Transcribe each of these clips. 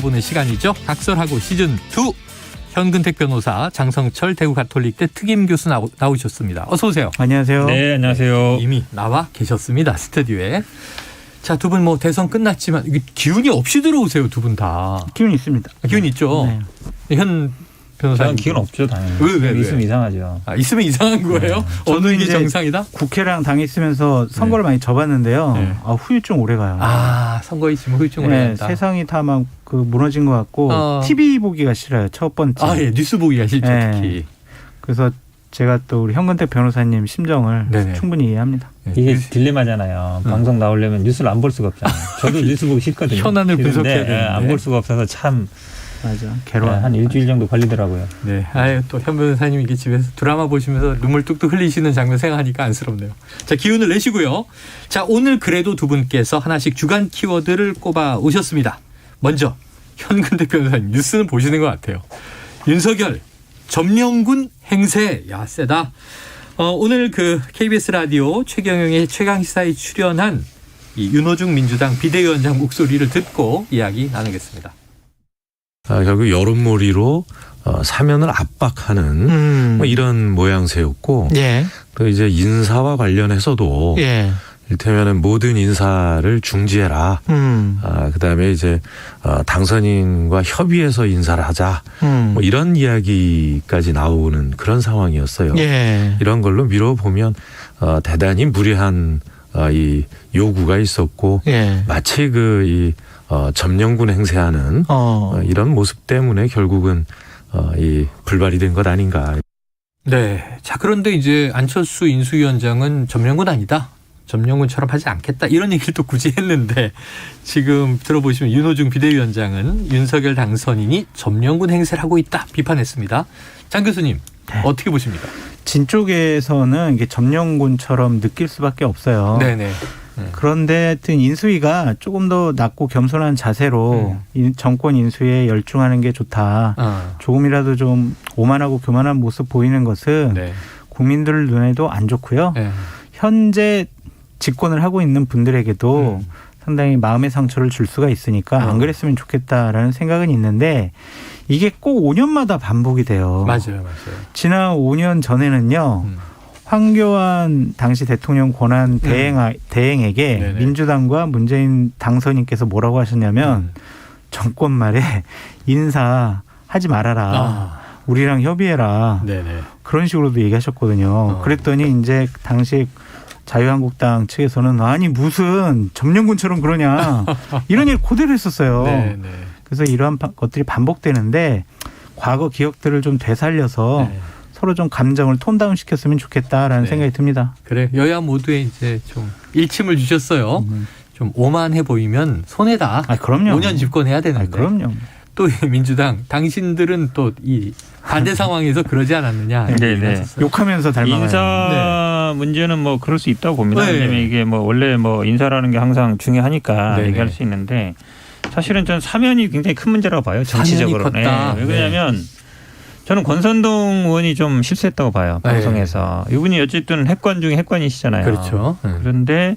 보는 시간이죠. 각설하고 시즌 2 현근택 변호사 장성철 대구 가톨릭대 특임 교수 나오, 나오셨습니다. 어서 오세요. 안녕하세요. 네, 안녕하세요. 이미 나와 계셨습니다. 스튜디오에. 자, 두 분 뭐 대선 끝났지만 기운이 없이 들어오세요. 두 분 다. 기운 있습니다. 기운 있죠. 네. 현 변호사님 기운 없죠, 당연히. 왜, 왜, 왜? 있으면 이상하죠. 아, 있으면 이상한 거예요? 어느 저도 게 정상이다? 국회랑 당했으면서 선거를 많이 접었는데요. 네. 아, 후유증 오래 가요. 아, 선거에 지금 후유증 네, 올렸다. 세상이 다 막 그 무너진 것 같고 어. TV 보기가 싫어요. 첫 번째. 아, 예, 뉴스 보기가 싫죠, 네. 특히. 그래서 제가 또 우리 현근택 변호사님 심정을 네네. 충분히 이해합니다. 네, 이게 뉴스- 딜레마잖아요. 음. 방송 나오려면 뉴스를 안 볼 수가 없잖아요. 저도 뉴스 보기 싫거든요. 현안을 분석해야 예, 되는데. 안 볼 수가 없어서 참, 맞아. 예, 괴로워. 한 일주일 정도 걸리더라고요. 네. 아유, 또현 변호사님 이게 집에서 드라마 보시면서 눈물 뚝뚝 흘리시는 장면 생각하니까 안쓰럽네요. 자, 기운을 내시고요. 자, 오늘 그래도 두 분께서 하나씩 주간 키워드를 꼽아 오셨습니다. 먼저, 현근택 변호사님 뉴스는 보시는 것 같아요. 윤석열, 점령군 행세. 야, 세다. 어, 오늘 그 KBS 라디오 최경영의 최강시사에 출연한 이 윤호중 민주당 비대위원장 목소리를 듣고 이야기 나누겠습니다. 아, 결국 여론몰이로 어, 사면을 압박하는 음. 뭐 이런 모양새였고 예. 또 이제 인사와 관련해서도 예. 일테면은 모든 인사를 중지해라. 음. 아, 그다음에 이제 어, 당선인과 협의해서 인사를 하자. 음. 뭐 이런 이야기까지 나오는 그런 상황이었어요. 예. 이런 걸로 미뤄보면 어, 대단히 무리한 어, 이 요구가 있었고 예. 마치 그이 어, 점령군 행세하는 어. 어, 이런 모습 때문에 결국은 어, 이 불발이 된 것 아닌가. 네. 자, 그런데 이제 안철수 인수위원장은 점령군 아니다. 점령군처럼 하지 않겠다. 이런 얘기를 또 굳이 했는데 지금 들어보시면 윤호중 비대위원장은 윤석열 당선인이 점령군 행세를 하고 있다. 비판했습니다. 장 교수님, 네. 어떻게 보십니까? 진 쪽에서는 이게 점령군처럼 느낄 수밖에 없어요. 네네. 그런데 하여튼 인수위가 조금 더 낮고 겸손한 자세로 인- 정권 인수위에 열중하는 게 좋다. 아, 조금이라도 좀 오만하고 교만한 모습 보이는 것은 네. 국민들 눈에도 안 좋고요. 네. 현재 집권을 하고 있는 분들에게도 음. 상당히 마음의 상처를 줄 수가 있으니까 어. 안 그랬으면 좋겠다라는 생각은 있는데 이게 꼭 5년마다 반복이 돼요. 맞아요, 맞아요. 지난 5년 전에는요. 음. 황교안 당시 대통령 권한 대행 대행에게 네네. 민주당과 문재인 당선인께서 뭐라고 하셨냐면 음. 정권 말에 인사 하지 말아라. 아, 우리랑 협의해라. 네네. 그런 식으로도 얘기하셨거든요. 어. 그랬더니 이제 당시 자유한국당 측에서는 아니 무슨 점령군처럼 그러냐 이런 얘기를 그대로 했었어요. 네 네. 그래서 이러한 바- 것들이 반복되는데 과거 기억들을 좀 되살려서 네. 서로 좀 감정을 톤다운 시켰으면 좋겠다라는 네. 생각이 듭니다. 그래 여야 모두에 이제 좀 일침을 주셨어요. 음. 좀 오만해 보이면 손해다. 아 그럼요. 5년 집권해야 되는데. 아 그럼요. 또 민주당 당신들은 또 이 반대 상황에서 그러지 않았느냐. 이렇게 네, 네. 욕하면서 닮아가요. 인사 문제는 뭐 그럴 수 있다고 봅니다. 네. 왜냐면 이게 뭐 원래 뭐 인사라는 게 항상 중요하니까 네네. 얘기할 수 있는데 사실은 저는 사면이 굉장히 큰 문제라고 봐요. 정치적으로. 사면이 컸다. 왜 그러냐면 저는 권선동 의원이 좀 실수했다고 봐요. 네. 방송에서. 이분이 어쨌든 핵관 중에 핵관이시잖아요. 그렇죠. 음. 그런데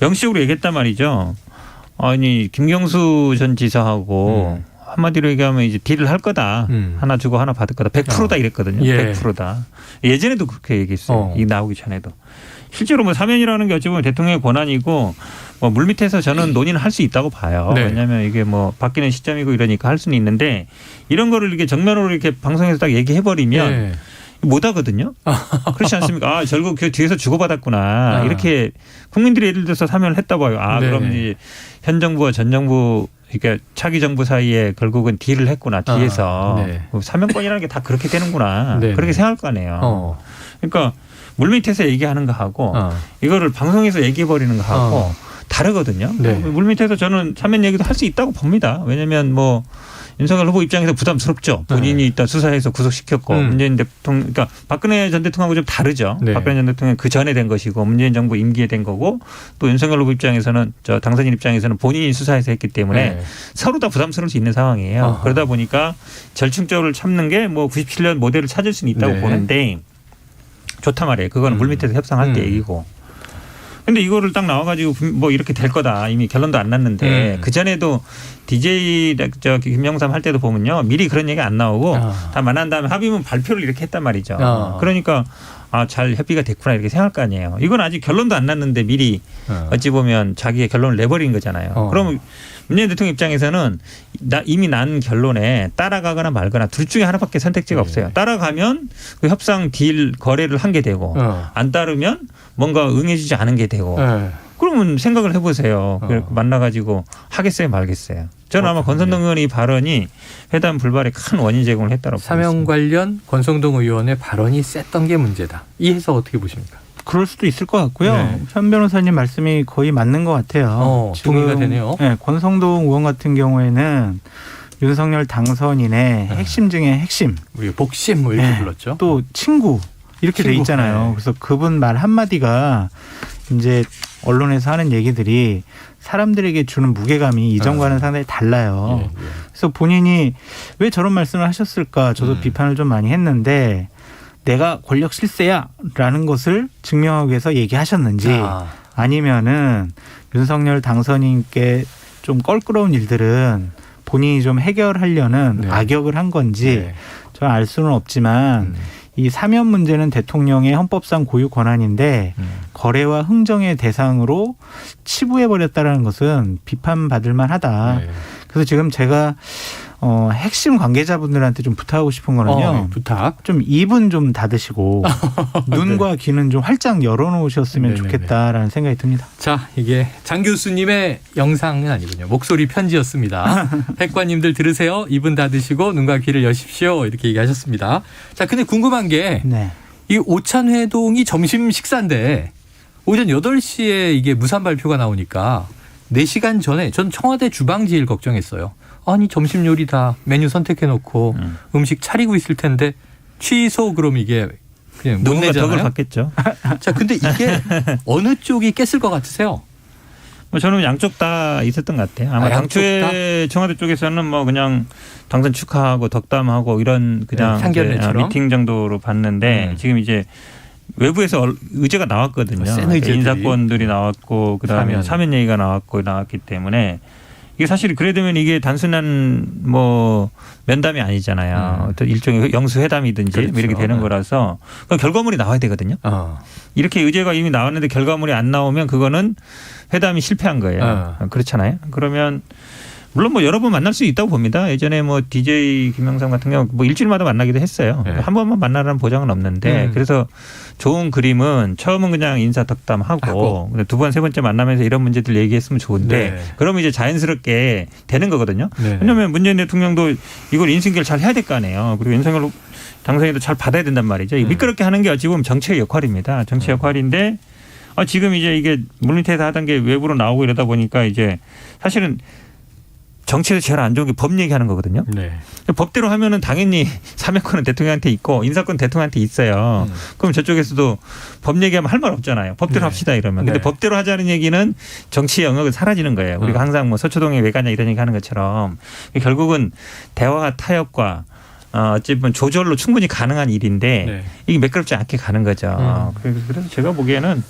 명식으로 얘기했단 말이죠. 아니 김경수 전 지사하고 한마디로 얘기하면 이제 딜을 할 거다. 음. 하나 주고 하나 받을 거다. 100%다 이랬거든요. 예. 100%다. 예전에도 그렇게 얘기했어요. 어. 이 나오기 전에도. 실제로 뭐 사면이라는 게 어찌 보면 대통령의 권한이고 뭐 물밑에서 저는 논의는 할 수 있다고 봐요. 네. 왜냐하면 이게 뭐 바뀌는 시점이고 이러니까 할 수는 있는데 이런 거를 이렇게 정면으로 이렇게 방송에서 딱 얘기해 버리면 예. 못 하거든요. 그렇지 않습니까? 아, 결국 그 뒤에서 주고받았구나. 아. 이렇게 국민들이 예를 들어서 사면을 했다고 해요. 아, 네. 그럼 이제 현 정부와 전 정부 그러니까 차기 정부 사이에 결국은 딜을 했구나 뒤에서 아, 네. 뭐 사면권이라는 게 다 그렇게 되는구나 네, 그렇게 네. 생각할 거 아니에요. 어. 그러니까 물밑에서 얘기하는 거 하고 어. 이거를 방송에서 얘기해 버리는 거 하고 어. 다르거든요. 네. 물밑에서 저는 사면 얘기도 할 수 있다고 봅니다. 왜냐하면 뭐 윤석열 후보 입장에서 부담스럽죠. 본인이 일단 수사해서 구속시켰고 네. 음. 문재인 대통령, 그러니까 박근혜 전 대통령하고 좀 다르죠. 네. 박근혜 전 대통령 그 전에 된 것이고 문재인 정부 임기에 된 거고 또 윤석열 후보 입장에서는 저 당선인 입장에서는 본인이 수사해서 했기 때문에 네. 서로 다 부담스러울 수 있는 상황이에요. 아하. 그러다 보니까 절충점을 찾는 게 뭐 97년 모델을 찾을 수는 있다고 네. 보는데 좋단 말이에요. 그거는 음. 물밑에서 협상할 때 음. 얘기고. 근데 이거를 딱 나와가지고 뭐 이렇게 될 거다 이미 결론도 안 났는데 음. 그 전에도 DJ 저 김영삼 할 때도 보면요 미리 그런 얘기 안 나오고 아. 다 만난 다음에 합의문 발표를 이렇게 했단 말이죠. 아. 그러니까 아 잘 협의가 됐구나 이렇게 생각할 거 아니에요. 이건 아직 결론도 안 났는데 미리 어. 어찌 보면 자기의 결론을 내버린 거잖아요. 어. 그럼 문재인 대통령 입장에서는 나 이미 난 결론에 따라가거나 말거나 둘 중에 하나밖에 선택지가 네. 없어요. 따라가면 그 협상 딜 거래를 한 게 되고 어. 안 따르면 뭔가 응해주지 않은 게 되고 네. 그러면 생각을 해보세요. 어. 그 만나가지고 하겠어요, 말겠어요. 저는 아마. 권선동 의원의 이 발언이 회담 불발에 큰 원인 제공을 했다고 사명. 관련 권성동 의원의 발언이 셌던 게 문제다. 이 해석 어떻게 보십니까? 그럴 수도 있을 것 같고요. 네. 현 변호사님 말씀이 거의 맞는 것 같아요. 어, 동의가 되네요. 네, 권성동 의원 같은 경우에는 윤석열 당선인의 네. 핵심 중에 핵심 우리 복심 뭐 이렇게 네. 불렀죠. 또 친구 이렇게 돼 친구. 있잖아요. 네. 그래서 그분 말 한마디가 이제 언론에서 하는 얘기들이 사람들에게 주는 무게감이 이전과는 아. 상당히 달라요. 예, 예. 그래서 본인이 왜 저런 말씀을 하셨을까 저도 음. 비판을 좀 많이 했는데 내가 권력 실세야라는 것을 증명하기 위해서 얘기하셨는지 아, 아니면은 윤석열 당선인께 좀 껄끄러운 일들은 본인이 좀 해결하려는 네. 악역을 한 건지 네. 저는 알 수는 없지만 음, 이 사면 문제는 대통령의 헌법상 고유 권한인데 음. 거래와 흥정의 대상으로 치부해 버렸다라는 것은 비판받을 만하다. 네. 그래서 지금 제가 어 핵심 관계자분들한테 좀 부탁하고 싶은 거는요. 어, 부탁. 좀 입은 좀 닫으시고 눈과 귀는 좀 활짝 열어놓으셨으면 네네네. 좋겠다라는 생각이 듭니다. 자, 이게 장 교수님의 영상은 아니군요. 목소리 편지였습니다. 백관님들 들으세요. 입은 닫으시고 눈과 귀를 여십시오. 이렇게 얘기하셨습니다. 자, 근데 궁금한 게 네. 이 오찬 회동이 점심 식사인데 오전 8시에 이게 무산 발표가 나오니까 4시간 전에 전 청와대 주방지일 걱정했어요. 아니 점심 요리 다 메뉴 선택해 놓고 음. 음식 차리고 있을 텐데 취소 그럼 이게 그냥 못 누군가 덕을. 받겠죠. 자, 근데 이게 어느 쪽이 깼을 것 같으세요? 뭐 저는 양쪽 다 있었던 것 같아요. 아마 아, 당초에 청와대 쪽에서는 뭐 그냥 당선 축하하고 덕담하고 이런 그냥 네? 이제 미팅 정도로 봤는데 음. 지금 이제 외부에서 얼- 의제가 나왔거든요. 센 의제들이. 인사권들이 나왔고 그다음에 사면. 사면. 얘기가 나왔고 나왔기 때문에 이게 사실 그래 되면 이게 단순한 뭐 면담이 아니잖아요. 음. 어떤 일종의 영수 회담이든지 뭐 이렇게 그렇죠. 되는 거라서 그 결과물이 나와야 되거든요. 어. 이렇게 의제가 이미 나왔는데 결과물이 안 나오면 그거는 회담이 실패한 거예요. 어. 그렇잖아요. 그러면 물론 뭐 여러 번 만날 수 있다고 봅니다. 예전에 뭐 DJ 김영삼 같은 경우 뭐 일주일마다 만나기도 했어요. 네. 한 번만 만나라는 보장은 없는데 음. 그래서 좋은 그림은 처음은 그냥 인사 덕담하고 두 번 세 번째 만나면서 이런 문제들 얘기했으면 좋은데 네. 그러면 이제 자연스럽게 되는 거거든요. 네. 왜냐하면 문재인 대통령도 이걸 인수인계를 잘 해야 될 거 아니에요. 그리고 윤석열 당선인도 잘 받아야 된단 말이죠. 이 음. 미끄럽게 하는 게 어찌 보면 정치의 역할입니다. 정치 역할인데 아, 지금 이제 이게 물밑에서 하던 게 외부로 나오고 이러다 보니까 이제 사실은 정치에서 제일 안 좋은 게 법 얘기하는 거거든요. 네. 법대로 하면은 당연히 사면권은 대통령한테 있고 인사권 대통령한테 있어요. 음. 그럼 저쪽에서도 법 얘기하면 할 말 없잖아요. 법대로 네. 합시다 이러면. 근데 네. 법대로 하자는 얘기는 정치 영역은 사라지는 거예요. 우리가 어. 항상 뭐 서초동에 왜 가냐 이런 얘기 하는 것처럼 결국은 대화와 타협과 어, 어찌 보면 조절로 충분히 가능한 일인데 네. 이게 매끄럽지 않게 가는 거죠. 음. 그래서 그래서 제가 보기에는 에,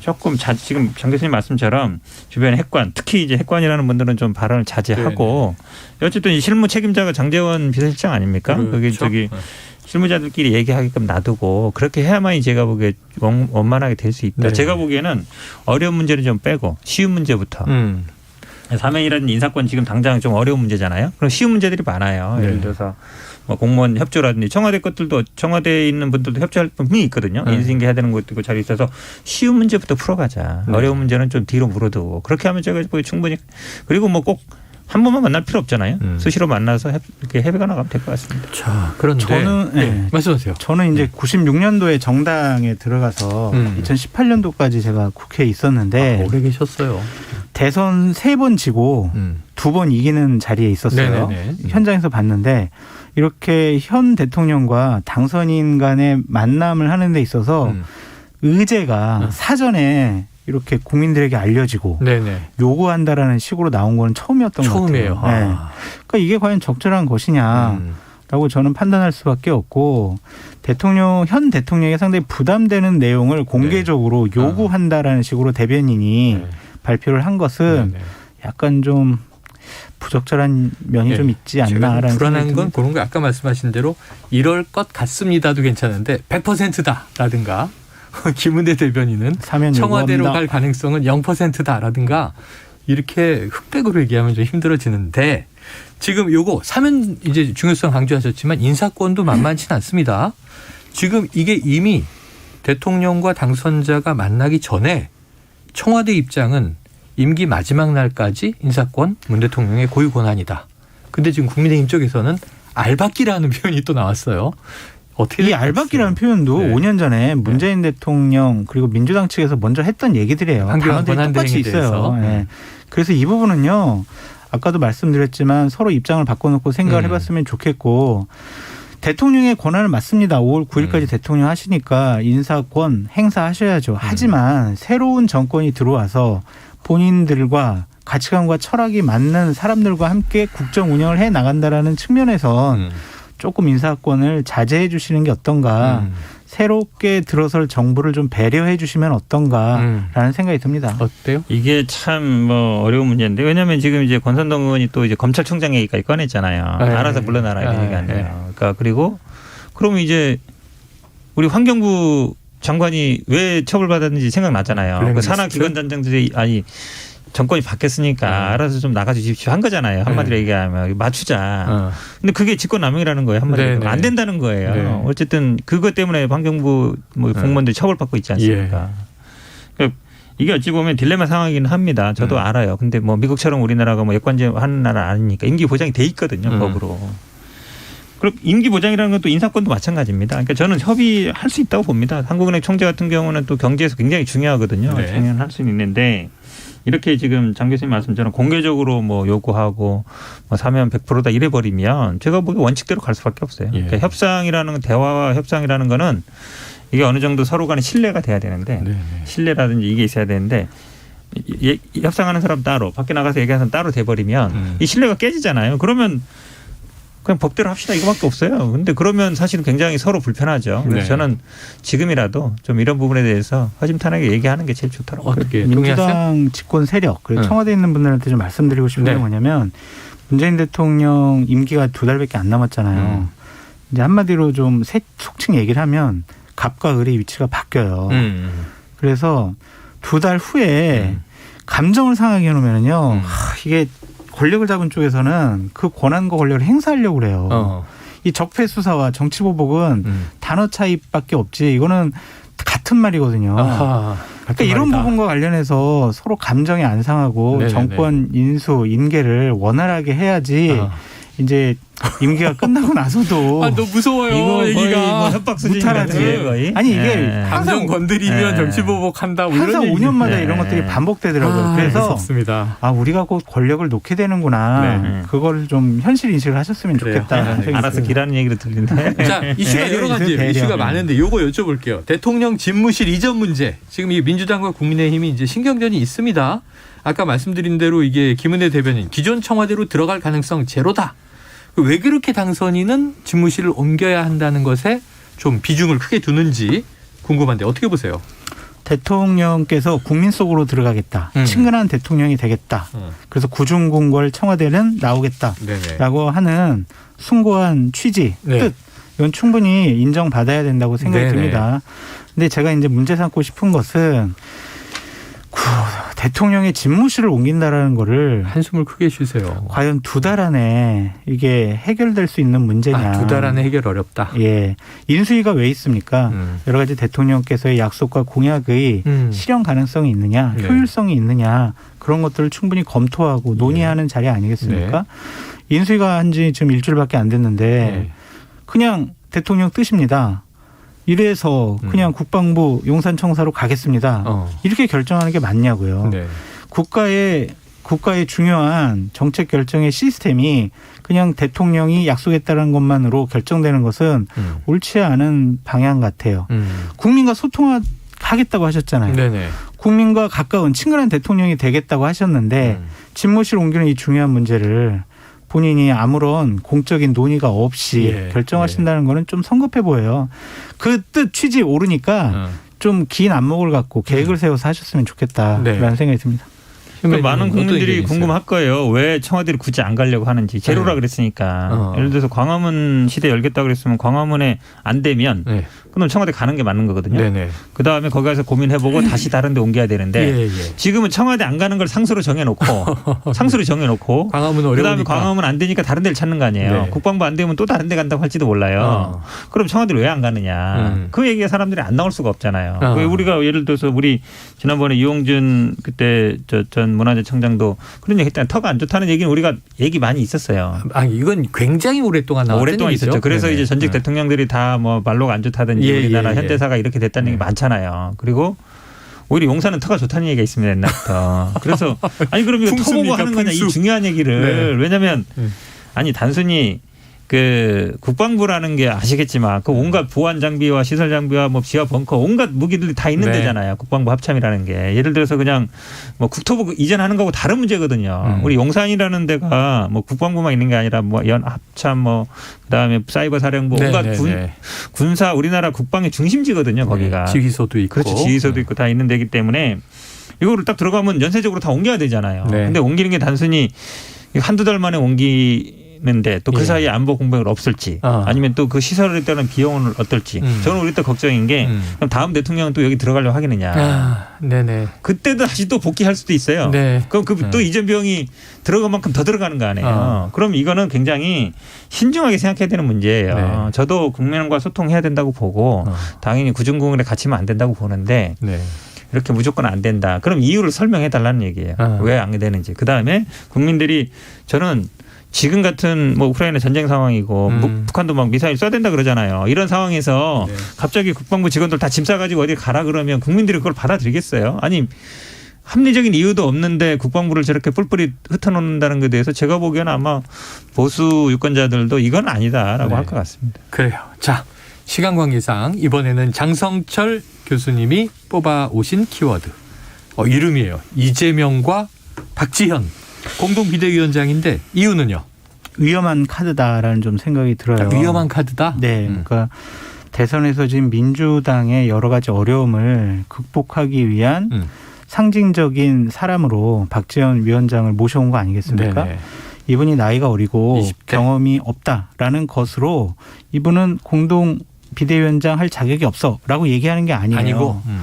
조금 자, 지금 장 교수님 말씀처럼 주변에 핵관 특히 이제 핵관이라는 분들은 좀 발언을 자제하고 어쨌든 이 실무 책임자가 장재원 비서실장 아닙니까? 그게 그렇죠. 저기 네. 실무자들끼리 얘기하게끔 놔두고 그렇게 해야만이 제가 보기에 원- 원만하게 될 수 있다. 네. 제가 보기에는 어려운 문제는 좀 빼고 쉬운 문제부터 음. 사면이라든지 인사권 지금 당장 좀 어려운 문제잖아요. 그럼 쉬운 문제들이 많아요. 네. 예를 들어서 뭐 공무원 협조라든지 청와대 것들도 청와대에 있는 분들도 협조할 분이 있거든요. 네. 인수인계 해야 되는 것도 있고 잘 있어서 쉬운 문제부터 풀어가자. 네. 어려운 문제는 좀 뒤로 물어두고 그렇게 하면 제가 충분히 그리고 뭐꼭 한 번만 만날 필요 없잖아요. 음. 수시로 만나서 협- 이렇게 협의가 나가면 될 것 같습니다. 자, 그런데 저는, 네. 네. 말씀하세요. 저는 이제 96년도에 정당에 들어가서 음. 2018년도까지 제가 국회에 있었는데 아, 오래 계셨어요. 대선 세 번 지고 음. 두번 이기는 자리에 있었어요. 네네네. 현장에서 봤는데 이렇게 현 대통령과 당선인 간의 만남을 하는 데 있어서 음. 의제가 음. 사전에 이렇게 국민들에게 알려지고 네네. 요구한다라는 식으로 나온 건 처음이었던 것 처음이에요. 같아요. 네. 아. 그러니까 이게 과연 적절한 것이냐. 음. 라고 저는 판단할 수밖에 없고 대통령 현 대통령이 상당히 부담되는 내용을 공개적으로 요구한다라는 식으로 대변인이 네. 발표를 한 것은 네, 네. 약간 좀 부적절한 면이 네. 좀 있지 않나라는 불안한 건. 그런 거 아까 말씀하신 대로 이럴 것 같습니다도 괜찮은데 100%다라든가 김은혜 대변인은 청와대로 요구합니다. 갈 가능성은 0%다라든가 이렇게 흑백으로 얘기하면 좀 힘들어지는데 지금 요거 사면 이제 중요성 강조하셨지만 인사권도 만만치는 않습니다. 지금 이게 이미 대통령과 당선자가 만나기 전에 청와대 입장은 임기 마지막 날까지 인사권 문 대통령의 고유 권한이다. 근데 지금 국민의힘 쪽에서는 알박기라는 표현이 또 나왔어요. 어떻게 이 알박기라는? 표현도 네. 5년 전에 문재인 대통령 그리고 민주당 측에서 먼저 했던 얘기들이에요. 권한 똑같이. 있어요. 예. 그래서 이 부분은요. 아까도 말씀드렸지만 서로 입장을 바꿔놓고 생각을 음. 해봤으면 좋겠고 대통령의 권한을 맞습니다. 5월 9일까지 음. 대통령 하시니까 인사권 행사하셔야죠. 하지만 새로운 정권이 들어와서 본인들과 가치관과 철학이 맞는 사람들과 함께 국정 운영을 해 나간다라는 측면에선 음. 조금 인사권을 자제해 주시는 게 어떤가. 음. 새롭게 들어설 정부를 좀 배려해 주시면 어떤가라는 음. 생각이 듭니다. 어때요? 이게 참 뭐 어려운 문제인데 왜냐하면 지금 이제 권선동 의원이 또 이제 검찰총장 얘기까지 꺼냈잖아요. 네. 알아서 물러나라 이런 네. 얘기 아니에요. 그러니까 그리고 그러면 이제 우리 환경부 장관이 왜 처벌받았는지 생각나잖아요. 그 산하 기관 단장들이 아니 정권이 바뀌었으니까 네. 알아서 좀 나가 주십시오 한 거잖아요. 한마디로 네. 얘기하면 맞추자. 어. 근데 그게 직권남용이라는 거예요. 한마디로 네, 네. 안 된다는 거예요. 네. 어쨌든 그것 때문에 환경부 뭐 네. 공무원들이 처벌받고 있지 않습니까? 그러니까 이게 어찌 보면 딜레마 상황이긴 합니다. 저도 음. 알아요. 근데 뭐 미국처럼 우리나라가 뭐 여권제 하는 나라 아니니까 임기 보장이 돼 있거든요. 음. 법으로. 그리고 임기 보장이라는 건 또 인사권도 마찬가지입니다. 그러니까 저는 협의할 수 있다고 봅니다. 한국은행 총재 같은 경우는 또 경제에서 굉장히 중요하거든요. 네. 중요할 수 있는데 이렇게 지금 장 교수님 말씀처럼 공개적으로 뭐 요구하고 뭐 사면 100%다 이래 버리면 제가 보기 원칙대로 갈 수밖에 없어요. 예. 그러니까 협상이라는 건 대화와 협상이라는 거는 이게 어느 정도 서로 간에 신뢰가 돼야 되는데 네, 네. 신뢰라든지 이게 있어야 되는데 이- 이- 협상하는 사람 따로 밖에 나가서 얘기하는 사람 따로 돼버리면 음. 이 신뢰가 깨지잖아요. 그러면 그냥 법대로 합시다 이거밖에 없어요. 근데 그러면 사실은 굉장히 서로 불편하죠. 그래서 네. 저는 지금이라도 좀 이런 부분에 대해서 허심탄회하게 얘기하는 게 제일 좋더라고요. 어떻게? 민주당 집권 세력 그리고 네. 청와대에 있는 분들한테 좀 말씀드리고 싶은 게 네. 뭐냐면 문재인 대통령 임기가 두 달밖에 안 남았잖아요. 음. 이제 한마디로 좀 세- 속칭 얘기를 하면 갑과 을의 위치가 바뀌어요. 음. 그래서 두 달 후에 음. 감정을 상하게 해놓으면요. 음. 하, 이게 권력을 잡은 쪽에서는 그 권한과 권력을 행사하려고 그래요. 어. 이 적폐 수사와 정치 보복은 음. 단어 차이밖에 없지 이거는 같은 말이거든요. 아하. 그러니까 이런 말이다. 부분과 관련해서 서로 감정이 안 상하고 네네네. 정권 인수 인계를 원활하게 해야지 아. 이제 임기가 끝나고 나서도 아, 너무 무서워요. 이거 얘기가. 뭐 협박 무탈하지. 같은데요, 거의. 아니, 이게 예. 감정 항상- 건드리면 예. 정치 보복한다. 뭐 항상 이런 얘기. 5년마다 네. 이런 것들이 반복되더라고요. 아, 그래서 무섭습니다. 아 우리가 곧 권력을 놓게 되는구나. 네. 그걸 좀 현실 인식을 하셨으면 그래요. 좋겠다. 네. 알아서. 기라는 얘기를 들리는데. 자, 이슈가 배려 여러 가지 있어요, 배려. 이슈가 많은데 요거 여쭤볼게요. 대통령 집무실 이전 문제. 지금 이 민주당과 국민의힘이 이제 신경전이 있습니다. 아까 말씀드린 대로 이게 김은혜 대변인 기존 청와대로 들어갈 가능성 제로다. 왜 그렇게 당선인은 집무실을 옮겨야 한다는 것에 좀 비중을 크게 두는지 궁금한데 어떻게 보세요? 대통령께서 국민 속으로 들어가겠다. 음. 친근한 대통령이 되겠다. 어. 그래서 구중궁궐 청와대는 나오겠다. 네네. 라고 하는 숭고한 취지, 네. 뜻 이건 충분히 인정받아야 된다고 생각이 네네. 듭니다. 근데 제가 이제 문제 삼고 싶은 것은 구, 대통령의 집무실을 옮긴다라는 거를 한숨을 크게 쉬세요. 과연 두 달 안에 이게 해결될 수 있는 문제냐? 아, 두달 안에 해결 어렵다. 예, 인수위가 왜 있습니까? 음. 여러 가지 대통령께서의 약속과 공약의 음. 실현 가능성이 있느냐, 네. 효율성이 있느냐 그런 것들을 충분히 검토하고 논의하는 자리 아니겠습니까? 인수위가 한지 지금 일주일밖에 안 됐는데 네. 그냥 대통령 뜻입니다. 이래서 음. 그냥 국방부 용산청사로 가겠습니다. 어. 이렇게 결정하는 게 맞냐고요. 네. 국가의 국가의 중요한 정책 결정의 시스템이 그냥 대통령이 약속했다는 것만으로 결정되는 것은 음. 옳지 않은 방향 같아요. 음. 국민과 소통하겠다고 하셨잖아요. 네네. 국민과 가까운 친근한 대통령이 되겠다고 하셨는데 음. 집무실 옮기는 이 중요한 문제를 본인이 아무런 공적인 논의가 없이 예, 결정하신다는 거는 좀 성급해 보여요. 그 뜻 취지 오르니까 어. 좀긴 안목을 갖고 계획을 세워서 하셨으면 좋겠다라는 네. 생각이 듭니다. 그 선배님, 많은 국민들이? 궁금할 거예요. 왜 청와대를 굳이 안 가려고 하는지 제로라 네. 그랬으니까. 어. 예를 들어서 광화문 시대 열겠다 그랬으면 광화문에 안 되면 네. 그럼 청와대 가는 게 맞는 거거든요. 네네. 그 다음에 거기 가서 고민해보고 다시 다른 데 옮겨야 되는데 예, 예. 지금은 청와대 안 가는 걸 상수로 정해놓고 상수로 정해놓고 광화문 그 다음에 어려우니까. 광화문 안 되니까 다른 데를 찾는 거 아니에요. 네. 국방부 안 되면 또 다른 데 간다고 할지도 몰라요. 어. 그럼 청와대를 왜 안 가느냐. 음. 그 얘기가 사람들이 안 나올 수가 없잖아요. 어. 왜 우리가 예를 들어서 우리 지난번에 이용준 그때 저전 문화재청장도 그런 얘기 했잖아요. 터가 안 좋다는 얘기는 우리가 얘기 많이 있었어요. 아 이건 굉장히 오랫동안 나왔던 오랫동안 얘기죠. 있었죠. 그래서 네네. 이제 전직 네. 대통령들이 다 뭐 말로가 안 좋다든지 예, 우리나라 예, 예. 현대사가 이렇게 됐다는 얘기 네. 많잖아요. 그리고 오히려 용산은 터가 좋다는 얘기가 있습니다 옛날부터. 그래서 아니 그럼 이거 터 보고 풍수입니까, 하는 거냐 이. 중요한 얘기를 왜냐하면 네. 아니 단순히 그 국방부라는 게 아시겠지만 그 온갖 보안 장비와 시설 장비와 뭐 지하 벙커 온갖 무기들이 다 있는 네. 데잖아요. 국방부 합참이라는 게 예를 들어서 그냥 뭐 국토부 이전하는 거하고 다른 문제거든요. 음. 우리 용산이라는 데가 뭐 국방부만 있는 게 아니라 뭐 연 합참 뭐 그다음에 사이버 사령부 온갖 네네네. 군, 군사 우리나라 국방의 중심지거든요. 거기가 네, 지휘소도 있고. 그렇죠. 지휘소도 있고 다 있는 데기 때문에 이거를 딱 들어가면 연쇄적으로 다 옮겨야 되잖아요. 네. 근데 옮기는 게 단순히 한두 달 만에 옮기 는데 또그 예. 사이에 안보 공백을 없을지 아. 아니면 또 그 시설에 따른 비용은 어떨지 음. 저는 우리 때 걱정인 게 음. 그럼 다음 대통령은 또 여기 들어가려고 하겠느냐. 아, 네네. 그때도 다시 또 복귀할 수도 있어요. 네. 그럼 그또 음. 이전 비용이 들어간 만큼 더 들어가는 거 아니에요. 아. 그럼 이거는 굉장히 신중하게 생각해야 되는 문제예요. 네. 저도 국민과 소통해야 된다고 보고 어. 당연히 구중궁궐에 갇히면 안 된다고 보는데 네. 이렇게 무조건 안 된다. 그럼 이유를 설명해 달라는 얘기예요. 아. 왜안 되는지. 그 다음에 국민들이 저는 지금 같은 뭐 우크라이나 전쟁 상황이고 음. 무- 북한도 막 미사일 쏴야 된다 그러잖아요. 이런 상황에서 네. 갑자기 국방부 직원들 다 짐 싸가지고 어디 가라 그러면 국민들이 그걸 받아들이겠어요? 아니 합리적인 이유도 없는데 국방부를 저렇게 뿔뿔이 흩어놓는다는 것에 대해서 제가 보기에는 아마 보수 유권자들도 이건 아니다라고 네. 할것 같습니다. 그래요. 자, 시간 관계상 이번에는 장성철 교수님이 뽑아 오신 키워드. 어, 이름이에요. 이재명과 박지현 공동 비대위원장인데 이유는요? 위험한 카드다라는 좀 생각이 들어요. 아, 위험한 카드다. 네, 음. 그러니까 대선에서 지금 민주당의 여러 가지 어려움을 극복하기 위한 음. 상징적인 사람으로 박지원 위원장을 모셔온 거 아니겠습니까? 네네. 이분이 나이가 어리고 20대. 경험이 없다라는 것으로 이분은 공동 비대위원장 할 자격이 없어라고 얘기하는 게 아니에요. 아니고. 음.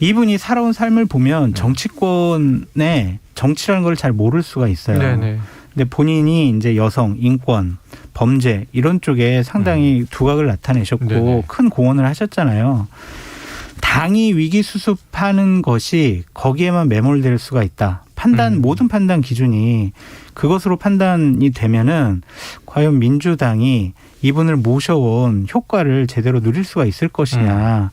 이분이 살아온 삶을 네. 보면 정치권의 정치라는 걸 잘 모를 수가 있어요. 네네. 근데 본인이 이제 여성, 인권, 범죄 이런 쪽에 상당히 두각을 나타내셨고 음. 네네. 큰 공헌을 하셨잖아요. 당이 위기 수습하는 것이 거기에만 매몰될 수가 있다. 판단 음. 모든 판단 기준이 그것으로 판단이 되면은 과연 민주당이 이분을 모셔온 효과를 제대로 누릴 수가 있을 것이냐.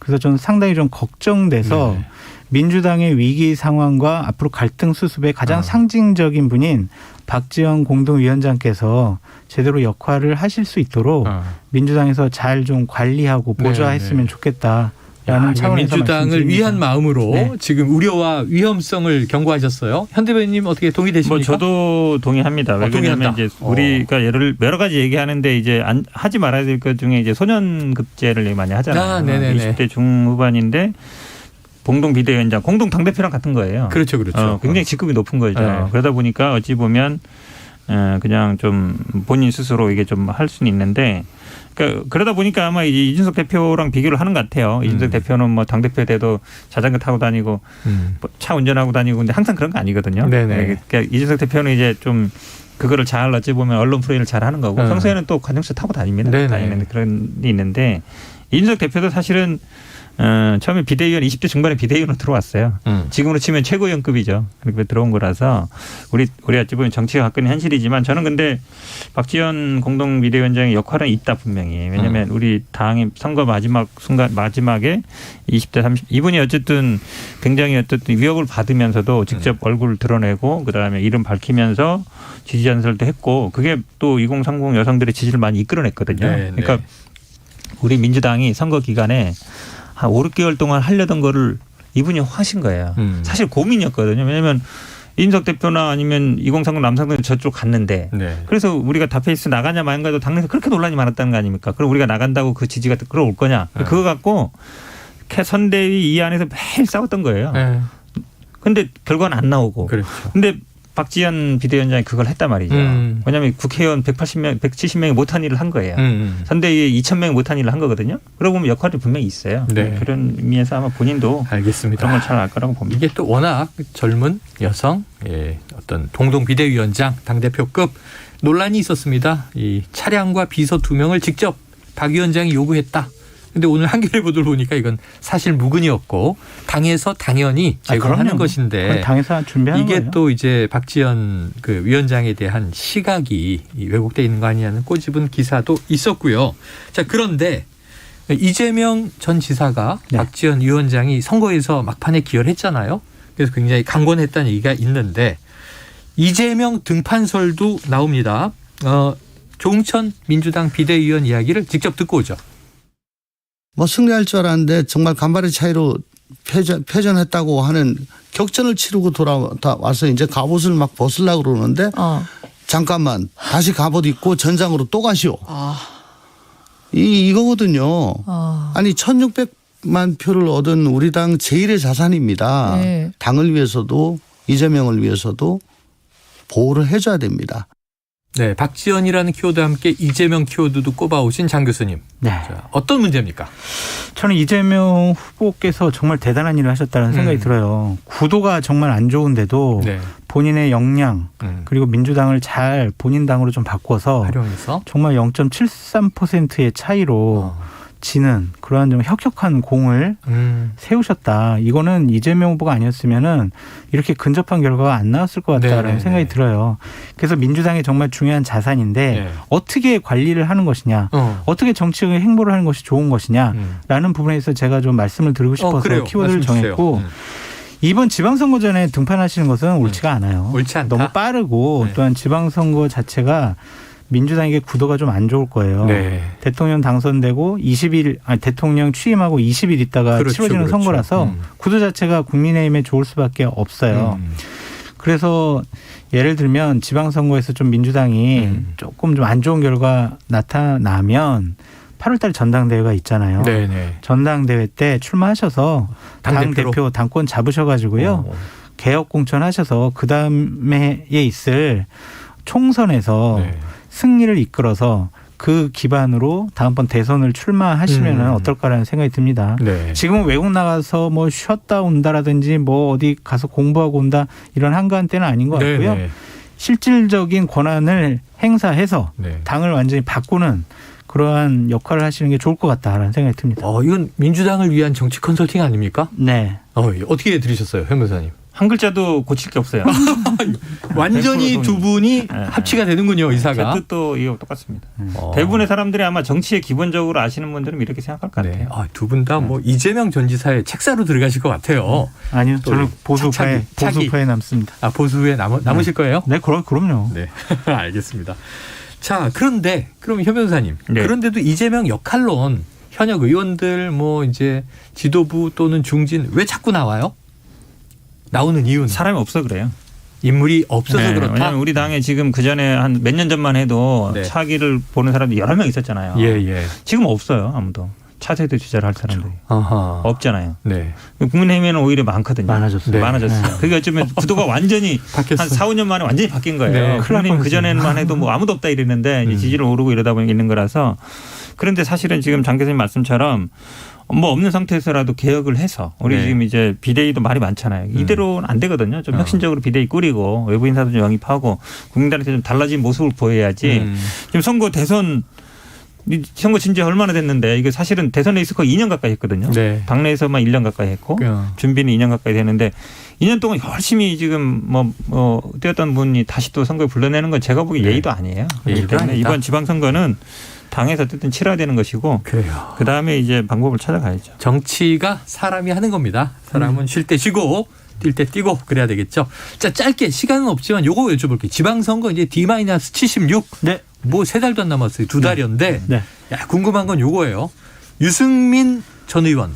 그래서 저는 상당히 좀 걱정돼서 음. 네네. 민주당의 위기 상황과 앞으로 갈등 수습의 가장 아. 상징적인 분인 박지원 공동위원장께서 제대로 역할을 하실 수 있도록 어. 민주당에서 잘 좀 관리하고 네, 보좌했으면 네. 좋겠다 라는 야, 차원에서 민주당을. 위한 마음으로 네. 지금 우려와 위험성을 경고하셨어요. 현 대변인 어떻게 동의되십니까? 뭐 저도 동의합니다. 왜 어, 동의한다. 이제 어. 우리가 예를 여러 가지 얘기하는데 이제 안, 하지 말아야 될 것 중에 이제 소년 급제를 많이 하잖아요. 아, 네네네. 20대 중후반인데 공동 비대위원장, 공동 당 대표랑 같은 거예요. 그렇죠, 그렇죠. 어, 굉장히 직급이 높은 거죠. 네. 그러다 보니까 어찌 보면 어, 그냥 좀 본인 스스로 이게 좀 할 수는 있는데 그러니까 그러다 보니까 아마 이준석 대표랑 비교를 하는 것 같아요. 이준석 음. 대표는 뭐 당 대표 때도 자전거 타고 다니고 음. 뭐차 운전하고 다니고 근데 항상 그런 거 아니거든요. 네네. 그러니까 이준석 대표는 이제 좀 그거를 잘 어찌 보면 언론 프레이를 잘 하는 거고 음. 평소에는 또 관용차 타고 다닙니다. 네네. 다니는 그런 게 있는데 이준석 대표도 사실은 어, 처음에 비대위원 20대 중반에 비대위원으로 들어왔어요. 음. 지금으로 치면 최고위원급이죠. 그렇게 들어온 거라서 우리 우리 어찌 보면 정치가 가끔은 현실이지만 저는 근데 박지원 공동 비대위원장의 역할은 있다 분명히. 왜냐하면 우리 당의 선거 마지막 순간 마지막에 20대 30 이분이 어쨌든 굉장히 어쨌든 위협을 받으면서도 직접 얼굴을 드러내고 그 다음에 이름 밝히면서 지지 전설도 했고 그게 또 2030 여성들의 지지를 많이 이끌어냈거든요. 네, 그러니까 네. 우리 민주당이 선거 기간에 한 5, 6개월 동안 하려던 거를 이분이 하신 거예요. 음. 사실 고민이었거든요. 왜냐하면 이인석 대표나 아니면 2030 남상동 저쪽 갔는데 네. 그래서 우리가 다페이스 나가냐 마냐도 당내에서 그렇게 논란이 많았다는 거 아닙니까? 그럼 우리가 나간다고 그 지지가 끌어올 거냐? 네. 그거 갖고 캐- 선대위 이 안에서 매일 싸웠던 거예요. 네. 근데 결과는 안 나오고. 그렇죠. 근데 박지원 비대위원장이 그걸 했단 말이죠. 음. 왜냐하면 국회의원 180명, 170명이 못한 일을 한 거예요. 음. 선대위 2,000명이 못한 일을 한 거거든요. 그러고 보면 역할이 분명히 있어요. 네. 그런 의미에서 아마 본인도 알겠습니다. 그런 걸 잘 알 거라고 봅니다. 이게 또 워낙 젊은 여성 예, 어떤 공동 비대위원장 당 대표급 논란이 있었습니다. 이 차량과 비서 두 명을 직접 박 위원장이 요구했다. 근데 오늘 한겨레 보도를 보니까 이건 사실 무근이었고 당에서 당연히 아, 제공하는 그럼요. 것인데 당에서 준비하는 이게 거예요. 또 이제 박지원 그 위원장에 대한 시각이 이 왜곡돼 있는 거 아니냐는 꼬집은 기사도 있었고요. 자 그런데 이재명 전 지사가 네. 박지원 위원장이 선거에서 막판에 기여를 했잖아요. 그래서 굉장히 강권했다는 얘기가 있는데 이재명 등판설도 나옵니다. 어, 조응천 민주당 비대위원 이야기를 직접 듣고 오죠. 뭐 승리할 줄 알았는데 정말 간발의 차이로 패전, 패전했다고 하는 격전을 치르고 돌아와서 이제 갑옷을 막 벗으려고 그러는데 어. 잠깐만 다시 갑옷 입고 전장으로 또 가시오. 아. 이 이거거든요. 어. 아니 1600만 표를 얻은 우리 당 제1의 자산입니다. 네. 당을 위해서도 이재명을 위해서도 보호를 해줘야 됩니다. 네, 박지원이라는 키워드와 함께 이재명 키워드도 꼽아오신 장 교수님. 네. 자, 어떤 문제입니까? 저는 이재명 후보께서 정말 대단한 일을 하셨다는 생각이 음. 들어요. 구도가 정말 안 좋은데도 네. 본인의 역량 음. 그리고 민주당을 잘 본인 당으로 좀 바꿔서 활용해서 정말 0.73%의 차이로 어. 지는 그러한 좀 혁혁한 공을 음. 세우셨다. 이거는 이재명 후보가 아니었으면은 이렇게 근접한 결과가 안 나왔을 것 같다라는 네네네. 생각이 들어요. 그래서 민주당이 정말 중요한 자산인데 네. 어떻게 관리를 하는 것이냐, 어. 어떻게 정치적인 행보를 하는 것이 좋은 것이냐라는 음. 부분에 있어 서 제가 좀 말씀을 드리고 싶어서 어. 키워드를. 정했고 음. 이번 지방선거 전에 등판하시는 것은 옳지가 않아요. 옳지 않다. 너무 빠르고 네. 또한 지방선거 자체가 민주당에게 구도가 좀 안 좋을 거예요. 네. 대통령 당선되고 20일 아니 대통령 취임하고 20일 있다가 그렇죠, 치러지는 그렇죠. 선거라서 음. 구도 자체가 국민의힘에 좋을 수밖에 없어요. 음. 그래서 예를 들면 지방선거에서 좀 민주당이 음. 조금 좀 안 좋은 결과 나타나면 8월달 전당대회가 있잖아요. 네네. 전당대회 때 출마하셔서 당? 대표 당권 잡으셔가지고요 어. 개혁 공천하셔서 그 다음에 있을 총선에서 네. 승리를 이끌어서 그 기반으로 다음번 대선을 출마하시면 음. 은 어떨까라는 생각이 듭니다. 네. 지금은 외국 나가서 뭐 쉬었다 온다라든지 뭐 어디 가서 공부하고 온다 이런 한가한 때는 아닌 것 같고요. 네네. 실질적인 권한을 행사해서 네. 당을 완전히 바꾸는 그러한 역할을 하시는 게 좋을 것 같다라는 생각이 듭니다. 어, 이건 민주당을 위한 정치 컨설팅 아닙니까? 네. 어, 어떻게 들으셨어요, 현 변호사님? 한 글자도 고칠 게 없어요. 완전히 100%두 분이 네. 합치가 되는군요, 제 의사가. 뜻도 이거 똑같습니다. 어. 대부분의 사람들이 아마 정치에 기본적으로 아시는 분들은 이렇게 생각할 것 네. 같아요. 아, 두분 다 뭐 이재명 전 지사의 책사로 들어가실 것 같아요. 아니요, 또 저는 보수파에 차기. 보수파에 남습니다. 아, 보수에 남, 남으실 거예요? 네, 그럼 그럼요. 네, 알겠습니다. 자, 그런데 그럼 현 변호사님, 네. 그런데도 이재명 역할론 현역 의원들 뭐 이제 지도부 또는 중진 왜 자꾸 나와요? 나오는 이유는 사람이 없어 그래요. 인물이 없어서 네, 그렇다. 왜냐하면 우리 당에 지금 그 전에 한 몇 년 전만 해도 네. 차기를 보는 사람들이 여러 명 있었잖아요. 예, 예. 지금 없어요 아무도 차세대 주자를 할 사람들이 아하. 없잖아요. 네. 국민의힘에는 오히려 많거든요. 많아졌어요. 네. 많아졌어요. 그게 어쩌면 구도가 완전히. 한 4, 5년 만에 완전히 바뀐 거예요. 네, 국민의힘 그 전에만 해도 뭐 아무도 없다 이랬는데 음. 지지율 오르고 이러다 보니 있는 거라서 그런데 사실은 지금 장 교수님 말씀처럼 뭐 없는 상태에서라도 개혁을 해서 우리 네. 지금 이제 비대위도 말이 많잖아요. 이대로는 안 되거든요. 좀 어. 혁신적으로 비대위 꾸리고 외부 인사도 좀 영입하고 국민들한테 좀 달라진 모습을 보여야지. 음. 지금 선거 대선 이 선거 진지 얼마나 됐는데 이게 사실은 대선에 있을 거 2년 가까이 했거든요. 네. 당내에서만 1년 가까이 했고 어. 준비는 2년 가까이 되는데 2년 동안 열심히 지금 뭐, 뭐 뛰었던 분이 다시 또 선거에 불러내는 건 제가 보기 네. 예의도 아니에요. 때문에 아니다. 이번 지방선거는 당에서 어쨌든 치러야 되는 것이고 그래요. 그 다음에 이제 방법을 찾아가야죠. 정치가 사람이 하는 겁니다. 사람은 쉴때 쉬고 뛸 때 뛰고 그래야 되겠죠. 자, 짧게 시간은 없지만 요거 여쭤볼게요. 지방선거 이제 D-76 네. 뭐 세 달도 안 남았어요. 두 달이었는데 네. 야, 궁금한 건 요거예요. 유승민 전 의원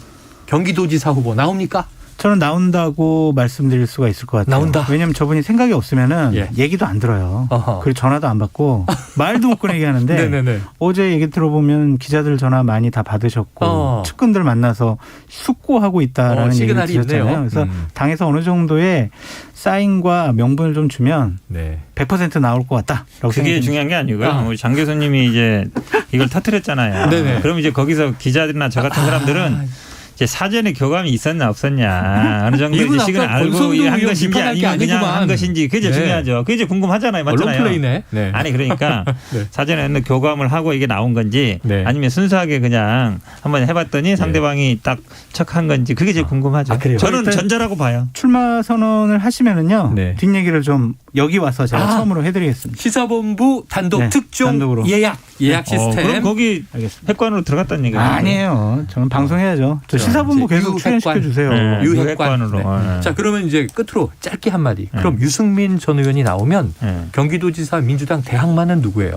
경기도지사 후보 나옵니까? 저는 나온다고 말씀드릴 수가 있을 것 같아요. 나온다. 왜냐하면 저분이 생각이 없으면은 예. 얘기도 안 들어요. 어허. 그리고 전화도 안 받고 말도 못 꺼내게 하는데. 어제 얘기 들어보면 기자들 전화 많이 다 받으셨고 어. 측근들 만나서 숙고하고 있다라는 어, 얘기를 드렸잖아요. 있네요. 그래서 음. 당에서 어느 정도의 사인과 명분을 좀 주면 네. 100% 나올 것 같다라고 그게. 중요한 게 아니고요. 아. 우리 장 교수님이 이제 이걸 터트렸잖아요. 그럼 이제 거기서 기자들이나 저 같은 사람들은 이제 사전에 교감이 있었냐 없었냐 어느 정도 아까 알고 한 것인지 아니면 그냥 아니구만. 한 것인지 그게 네. 중요하죠. 그게 궁금하잖아요, 언론 맞잖아요. 플레이네. 네. 아니 그러니까 네. 사전에 교감을 하고 이게 나온 건지 네. 아니면 순수하게 그냥 한번 해봤더니 상대방이 딱 척한 건지 그게 제일 궁금하죠. 아? 저는 전자라고 봐요. 출마 선언을 하시면은요 네. 뒷얘기를 좀 여기 와서 제가 아. 처음으로 해드리겠습니다. 시사본부 단독 네, 특종 단독으로. 예약 예약 어, 시스템. 그럼 거기 알겠습니다. 핵관으로 들어갔다는 얘기예요. 아니에요. 저는 방송해야죠. 저 자, 시사본부 계속. 출연시켜 주세요. 네. 유핵관. 유핵관으로. 네. 네. 자 그러면 이제 끝으로 짧게 한 마디. 네. 그럼 유승민 전 의원이 나오면 예. 경기도지사 민주당 대항마는 누구예요?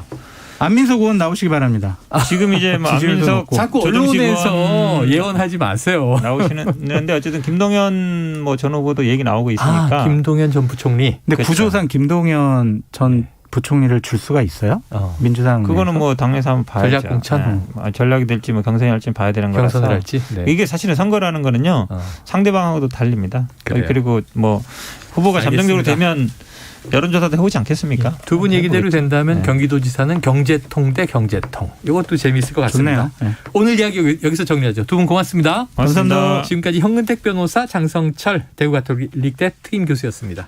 안민석 의원 나오시기 바랍니다. 지금 이제 뭐 지지율도 안민석 높고. 자꾸 언론에서 의원 예언하지 마세요. 나오시는데 어쨌든 김동연 뭐 전 후보도 얘기 나오고 있으니까 아, 김동연 전 부총리. 근데 그렇죠. 구조상 김동연 전 부총리를 줄 수가 있어요? 어, 민주당 그거는 내에서? 뭐 당내에서 한번 봐야죠. 전략 공천? 네. 아, 전략이 될지 뭐 경선이 할지 봐야 되는 거라서 경선을 할지. 네. 이게 사실은 선거라는 거는요 어. 상대방하고도 달립니다. 그래요. 그리고 뭐 후보가 잠정적으로. 되면 여론조사도 해오지 않겠습니까? 두분 얘기대로 된다면 네. 경기도지사는 경제통 대 경제통. 이것도 재미있을 것 같습니다. 좋네요. 네. 오늘 이야기 여기- 여기서 정리하죠. 두분 고맙습니다. 고맙습니다. 지금까지 현근택 변호사, 장성철 대구가톨릭대 특임 교수였습니다.